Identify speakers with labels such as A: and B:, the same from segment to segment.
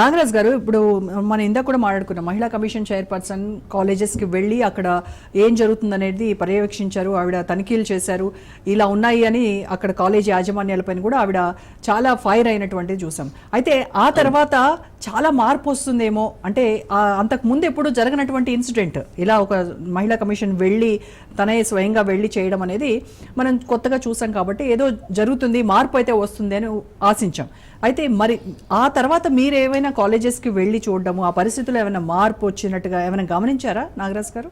A: నాగరాజ్ గారు ఇప్పుడు మనం ఇందాక కూడా మాట్లాడుకున్నాం మహిళా కమిషన్ చైర్పర్సన్ కాలేజెస్కి వెళ్ళి అక్కడ ఏం జరుగుతుందనేది పర్యవేక్షించారు ఆవిడ తనిఖీలు చేశారు ఇలా ఉన్నాయి అని అక్కడ కాలేజీ యాజమాన్యాలపైన కూడా ఆవిడ చాలా ఫైర్ అయినటువంటిది చూసాం. అయితే ఆ తర్వాత చాలా మార్పు వస్తుందేమో అంటే అంతకు ముందు ఎప్పుడు జరగనటువంటి ఇన్సిడెంట్ ఇలా ఒక మహిళా కమిషన్ వెళ్ళి తనే స్వయంగా వెళ్ళి చేయడం అనేది మనం కొత్తగా చూసాం కాబట్టి ఏదో జరుగుతుంది మార్పు అయితే వస్తుంది అని ఆశించాం. అయితే మరి ఆ తర్వాత మీరు ఏమైనా కాలేజెస్కి వెళ్ళి చూడడము ఆ పరిస్థితుల్లో ఏమైనా మార్పు వచ్చినట్టుగా ఏమైనా గమనించారా నాగరాజ్ గారు?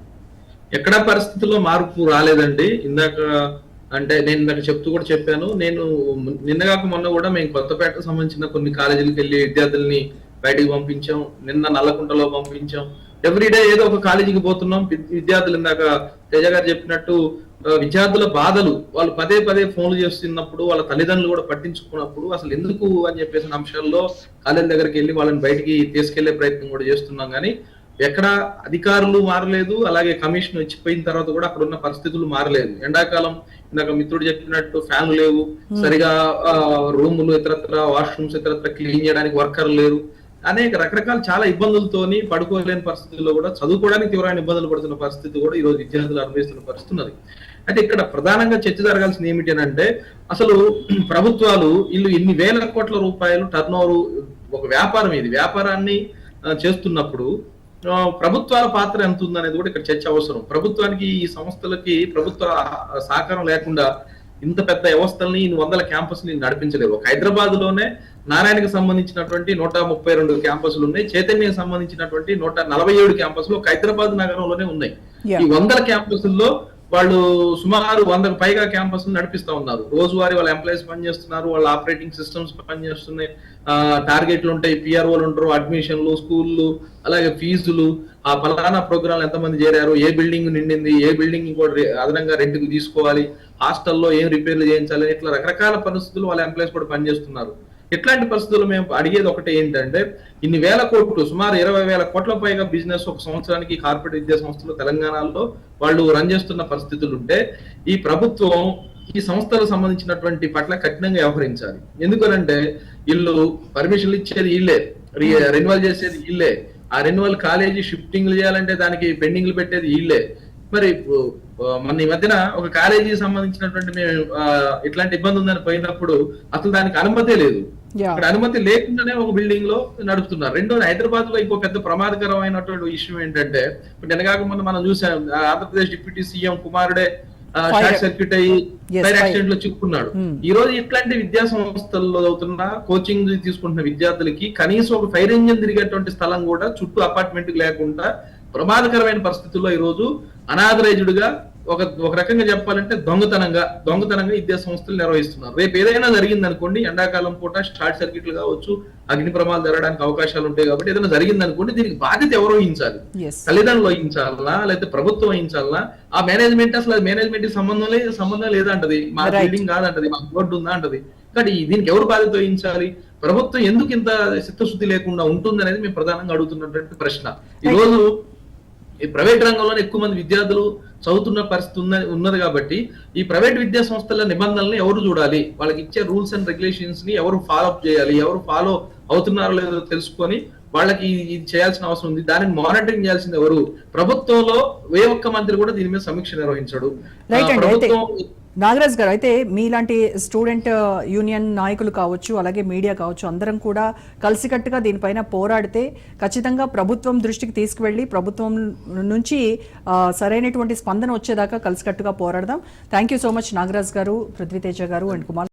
B: ఎక్కడా పరిస్థితుల్లో మార్పు రాలేదండి. ఇందాక అంటే నేను ఇందాక చెప్తూ కూడా చెప్పాను. నేను నిన్నగాక మొన్న కూడా మేము కొత్తపేటకు సంబంధించిన కొన్ని కాలేజీలకు వెళ్ళి విద్యార్థుల్ని బయటికి పంపించాం. నిన్న నల్లకుంటలో పంపించాం. ఎవ్రీడే ఏదో ఒక కాలేజీకి పోతున్నాం. విద్యార్థులు ఇందాక తేజ గారు చెప్పినట్టు విద్యార్థుల బాధలు వాళ్ళు పదే పదే ఫోన్లు చేస్తున్నప్పుడు వాళ్ళ తల్లిదండ్రులు కూడా పట్టించుకున్నప్పుడు అసలు ఎందుకు అని చెప్పేసిన అంశాల్లో కాలేజీ దగ్గరికి వెళ్ళి వాళ్ళని బయటికి తీసుకెళ్ళే ప్రయత్నం కూడా చేస్తున్నాం కానీ ఎక్కడ అధికారులు మారలేదు అలాగే కమిషన్ ఇచ్చిపోయిన తర్వాత కూడా అక్కడ ఉన్న పరిస్థితులు మారలేదు. ఎండాకాలం ఇందాక మిత్రుడు చెప్పినట్టు ఫ్యాన్లు లేవు సరిగా ఆ, రూములు ఇతరత్ర వాష్రూమ్స్ ఇతరత్ర క్లీన్ చేయడానికి వర్కర్లు లేరు. అనేక రకరకాల చాలా ఇబ్బందులతోని పడుకోలేని పరిస్థితుల్లో కూడా చదువుకోవడానికి తీవ్రమైన ఇబ్బందులు పడుతున్న పరిస్థితి కూడా ఈ రోజు విద్యార్థులు అనుభవిస్తున్న పరిస్థితి ఉన్నది. అయితే ఇక్కడ ప్రధానంగా చర్చ జరగాల్సింది ఏమిటి అని అంటే అసలు ప్రభుత్వాలు వీళ్ళు ఇన్ని వేల కోట్ల రూపాయలు టర్న్ ఒక వ్యాపారం ఇది. వ్యాపారాన్ని చేస్తున్నప్పుడు ప్రభుత్వాల పాత్ర ఎంత ఉందనేది కూడా ఇక్కడ చర్చ అవసరం. ప్రభుత్వానికి ఈ సంస్థలకి ప్రభుత్వ సహకారం లేకుండా ఇంత పెద్ద వ్యవస్థల్ని ఇన్ని వందల క్యాంపస్ని నడిపించలేవు ఒక హైదరాబాద్లోనే నారాయణకి సంబంధించినటువంటి నూట ముప్పై రెండు క్యాంపస్లు ఉన్నాయి. చైతన్యకి సంబంధించినటువంటి నూట నలభై ఏడు క్యాంపస్లు ఒక హైదరాబాద్ నగరంలోనే ఉన్నాయి. ఈ వందల క్యాంపస్ల్లో వాళ్ళు సుమారు వందకు పైగా క్యాంపస్ నడిపిస్తా ఉన్నారు. రోజువారీ వాళ్ళ ఎంప్లాయీస్ పనిచేస్తున్నారు వాళ్ళ ఆపరేటింగ్ సిస్టమ్స్ పనిచేస్తున్నాయి. టార్గెట్లు ఉంటాయి పిఆర్ఓలు ఉంటారు అడ్మిషన్లు స్కూళ్ళు అలాగే ఫీజులు. ఆ ఫలానా ప్రోగ్రాంలు ఎంతమంది చేరారు ఏ బిల్డింగ్ నిండింది ఏ బిల్డింగ్ ఇంకోటి అదనంగా రెంట్కి తీసుకోవాలి హాస్టల్లో ఏం రిపేర్లు చేయించాలి ఇట్లా రకరకాల పరిస్థితులు వాళ్ళ ఎంప్లాయీస్ కూడా పనిచేస్తున్నారు. ఇట్లాంటి పరిస్థితుల్లో మేము అడిగేది ఒకటి ఏంటంటే ఇన్ని వేల కోట్లు సుమారు ఇరవై వేల కోట్ల పైగా బిజినెస్ ఒక సంవత్సరానికి కార్పొరేట్ విద్యా సంస్థలు తెలంగాణలో వాళ్ళు రన్ చేస్తున్న పరిస్థితులు ఉంటే ఈ ప్రభుత్వం ఈ సంస్థలకు సంబంధించినటువంటి పట్ల కఠినంగా వ్యవహరించాలి. ఎందుకనంటే వీళ్ళు పర్మిషన్లు ఇచ్చేది వీళ్ళే రెన్యువల్ చేసేది వీళ్ళే ఆ రెన్యువల్ కాలేజీ షిఫ్టింగ్లు చేయాలంటే దానికి పెండింగ్లు పెట్టేది వీళ్ళే మరి మన ఈ మధ్యన ఒక కాలేజీకి సంబంధించినటువంటి మేము ఇట్లాంటి ఇబ్బంది ఉందని పోయినప్పుడు అసలు దానికి అనుమతే లేదు అక్కడ అనుమతి లేకుండానే ఒక బిల్డింగ్లో నడుపుతున్నారు రెండోది హైదరాబాద్లో ఇంకో పెద్ద ప్రమాదకరమైనటువంటి విషయం ఏంటంటే ఇప్పుడు నిన్నగాక మొన్న మనం చూసాం ఆంధ్రప్రదేశ్ డిప్యూటీ సీఎం కుమారుడే. షార్ట్ సర్క్యూట్ అయ్యి ఫైర్. యాక్సిడెంట్లో చిక్కుకున్నాడు
A: Hmm.
B: ఈ రోజు ఇట్లాంటి విద్యా సంస్థల్లో చదువుతున్న కోచింగ్ తీసుకుంటున్న విద్యార్థులకి కనీసం ఒక ఫైర్ ఇంజిన్ తిరిగేటువంటి స్థలం కూడా చుట్టూ అపార్ట్మెంట్ లేకుండా ప్రమాదకరమైన పరిస్థితుల్లో ఈ రోజు అనాథరైజ్డ్గా ఒక ఒక రకంగా చెప్పాలంటే దొంగతనంగా దొంగతనంగా విద్యా సంస్థలు నిర్వహిస్తున్నారు. రేపు ఏదైనా జరిగింది అనుకోండి ఎండాకాలం పూట షార్ట్ సర్క్యూట్లు కావచ్చు అగ్ని ప్రమాదాలు జరగడానికి అవకాశాలు ఉంటాయి కాబట్టి ఏదైనా జరిగింది అనుకోండి దీనికి బాధ్యత ఎవరు వహించాలి? తల్లిదండ్రులు వహించాలనా లేకపోతే ప్రభుత్వం వహించాలనా? ఆ మేనేజ్మెంట్ అసలు మేనేజ్మెంట్ సంబంధం లేదు సంబంధం లేదంటది. మా. బిల్డింగ్ కాదంటది మా బోర్డు ఉందా అంటది. కానీ దీనికి ఎవరు బాధ్యత వహించాలి? ప్రభుత్వం ఎందుకు ఇంత చిత్తశుద్ధి లేకుండా ఉంటుంది అనేది మేము ప్రధానంగా అడుగుతున్నటువంటి ప్రశ్న. ఈ. రోజు ఈ ప్రైవేట్ రంగంలోనే ఎక్కువ మంది విద్యార్థులు చదువుతున్న పరిస్థితి ఉన్న ఉన్నది కాబట్టి ఈ ప్రైవేట్ విద్యా సంస్థల నిబంధనల్ని ఎవరు చూడాలి? వాళ్ళకి ఇచ్చే రూల్స్ అండ్ రెగ్యులేషన్స్ని ఎవరు ఫాలో అప్ చేయాలి? ఎవరు ఫాలో అవుతున్నారో లేదో తెలుసుకొని వాళ్ళకి ఇది చేయాల్సిన అవసరం ఉంది. దానిని మానిటరింగ్ చేయాల్సింది ఎవరు? ప్రభుత్వంలో ఏ ఒక్క మంత్రి కూడా దీని మీద సమీక్ష నిర్వహించాడు. ప్రభుత్వం
A: నాగరాజ్ గారు అయితే మీలాంటి స్టూడెంట్ యూనియన్ నాయకులు కావచ్చు అలాగే మీడియా కావచ్చు అందరం కూడా కలిసికట్టుగా దీనిపైన పోరాడితే ఖచ్చితంగా ప్రభుత్వం దృష్టికి తీసుకువెళ్ళి ప్రభుత్వం నుంచి సరైనటువంటి స్పందన వచ్చేదాకా కలిసికట్టుగా పోరాడదాం. Thank you so much Nagaraj garu Prithviteja garu and Kumar